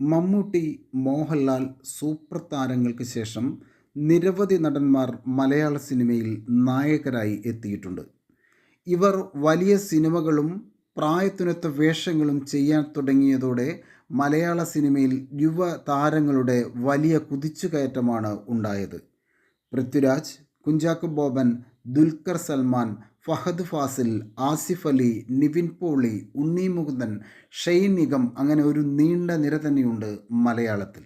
Mammootty Mohanlal super താരങ്ങൾക്ക് ശേഷം നിരവധി നടന്മാർ മലയാള സിനിമയിൽ നായകരായി എത്തിയിട്ടുണ്ട്. ഇവർ വലിയ സിനിമകളും പ്രായത്തിനൊത്ത വേഷങ്ങളും ചെയ്യാൻ തുടങ്ങിയതോടെ മലയാള സിനിമയിൽ യുവ താരങ്ങളുടെ വലിയ കുതിച്ചുകയറ്റമാണ് ഉണ്ടായത്. പൃഥ്വിരാജ് കുഞ്ചാക്കോ ബോബൻ ദുൽഖർ സൽമാൻ ഫഹദ് ഫാസിൽ ആസിഫ് അലി നിവിൻ പോളി ഉണ്ണി മുകുന്ദൻ ഷെയ്ൻ നിഗം അങ്ങനെ ഒരു നീണ്ട നിര തന്നെയുണ്ട് മലയാളത്തിൽ.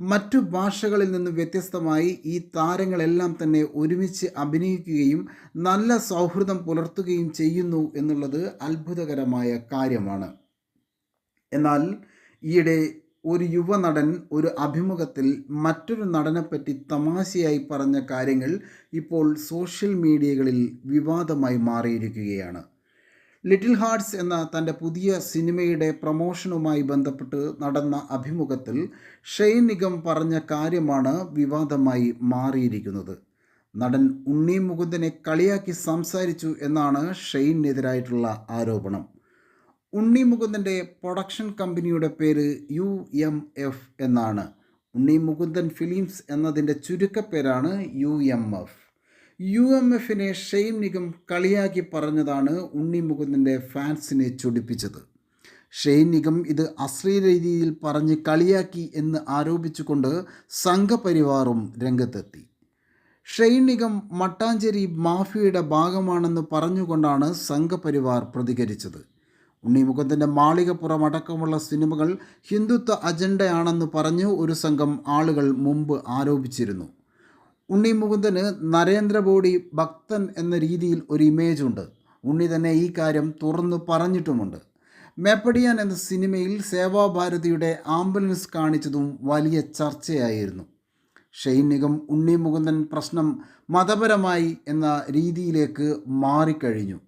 മറ്റു ഭാഷകളിൽ നിന്ന് വ്യത്യസ്തമായി ഈ താരങ്ങളെല്ലാം തന്നെ ഒരുമിച്ച് അഭിനയിക്കുകയും നല്ല സൗഹൃദം പുലർത്തുകയും ചെയ്യുന്നു എന്നുള്ളത് അത്ഭുതകരമായ കാര്യമാണ്. എന്നാൽ ഈയിടെ ഒരു യുവനടൻ ഒരു അഭിമുഖത്തിൽ മറ്റൊരു നടനെപ്പറ്റി തമാശയായി പറഞ്ഞ കാര്യങ്ങൾ ഇപ്പോൾ സോഷ്യൽ മീഡിയകളിൽ വിവാദമായി മാറിയിരിക്കുകയാണ്. ലിറ്റിൽ ഹാർട്സ് എന്ന തന്റെ പുതിയ സിനിമയുടെ പ്രമോഷനുമായി ബന്ധപ്പെട്ട് നടന്ന അഭിമുഖത്തിൽ ഷെയ്ൻ നിഗം പറഞ്ഞ കാര്യമാണ് വിവാദമായി മാറിയിരിക്കുന്നത്. നടൻ ഉണ്ണി മുകുന്ദനെ കളിയാക്കി സംസാരിച്ചു എന്നാണ് ഷെയ്നെതിരായിട്ടുള്ള ആരോപണം. ഉണ്ണി മുകുന്ദന്റെ പ്രൊഡക്ഷൻ കമ്പനിയുടെ പേര് യു എം എഫ് എന്നാണ്. ഉണ്ണി മുകുന്ദൻ ഫിലിംസ് എന്നതിന്റെ ചുരുക്കപ്പേരാണ് U M F. U M എഫിനെ ഷെയ്ൻ നിഗം കളിയാക്കി പറഞ്ഞതാണ് ഉണ്ണി മുകുന്ദന്റെ ഫാൻസിനെ ചൊടിപ്പിച്ചത്. ഷെയ്ൻ നിഗം ഇത് അശ്ലീല രീതിയിൽ പറഞ്ഞ് കളിയാക്കി എന്ന് ആരോപിച്ചുകൊണ്ട് സംഘപരിവാറും രംഗത്തെത്തി. ഷെയ്ൻ നിഗം മട്ടാഞ്ചേരി മാഫിയയുടെ ഭാഗമാണെന്ന് പറഞ്ഞുകൊണ്ടാണ് സംഘപരിവാർ പ്രതികരിച്ചത്. ഉണ്ണി മുകുന്ദന്റെ മാളികപ്പുറം അടക്കമുള്ള സിനിമകൾ ഹിന്ദുത്വ അജണ്ടയാണെന്ന് പറഞ്ഞ് ഒരു സംഘം ആളുകൾ മുമ്പ് ആരോപിച്ചിരുന്നു. ഉണ്ണി മുകുന്ദന് നരേന്ദ്രമോദി ഭക്തൻ എന്ന രീതിയിൽ ഒരു ഇമേജ് ഉണ്ട്. ഉണ്ണി തന്നെ ഈ കാര്യം തുറന്നു പറഞ്ഞിട്ടുമുണ്ട്. മേപ്പടിയാൻ എന്ന സിനിമയിൽ സേവാഭാരതിയുടെ ആംബുലൻസ് കാണിച്ചതും വലിയ ചർച്ചയായിരുന്നു. ഷൈനികം ഉണ്ണി മുകുന്ദൻ പ്രശ്നം മതപരമായി എന്ന രീതിയിലേക്ക് മാറിക്കഴിഞ്ഞു.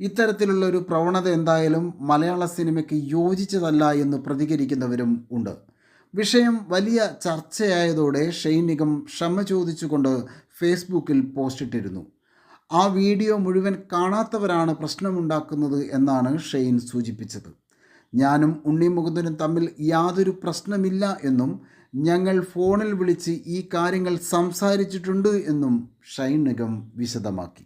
ഇത്തരത്തിലുള്ള ഒരു പ്രവണത എന്തായാലും മലയാള സിനിമയ്ക്ക് യോജിച്ചതല്ല എന്ന് പ്രതികരിക്കുന്നവരും ഉണ്ട്. വിഷയം വലിയ ചർച്ചയായതോടെ നിഗം ക്ഷമ ചോദിച്ചുകൊണ്ട് ഫേസ്ബുക്കിൽ പോസ്റ്റിട്ടിരുന്നു. ആ വീഡിയോ മുഴുവൻ കാണാത്തവരാണ് പ്രശ്നമുണ്ടാക്കുന്നത് എന്നാണ് ഷെയ്ൻ സൂചിപ്പിച്ചത്. ഞാനും ഉണ്ണി മുകുന്ദനും തമ്മിൽ യാതൊരു പ്രശ്നമില്ല എന്നും ഞങ്ങൾ ഫോണിൽ വിളിച്ച് ഈ കാര്യങ്ങൾ സംസാരിച്ചിട്ടുണ്ട് എന്നും ഷൈൻ നിഗം വിശദമാക്കി.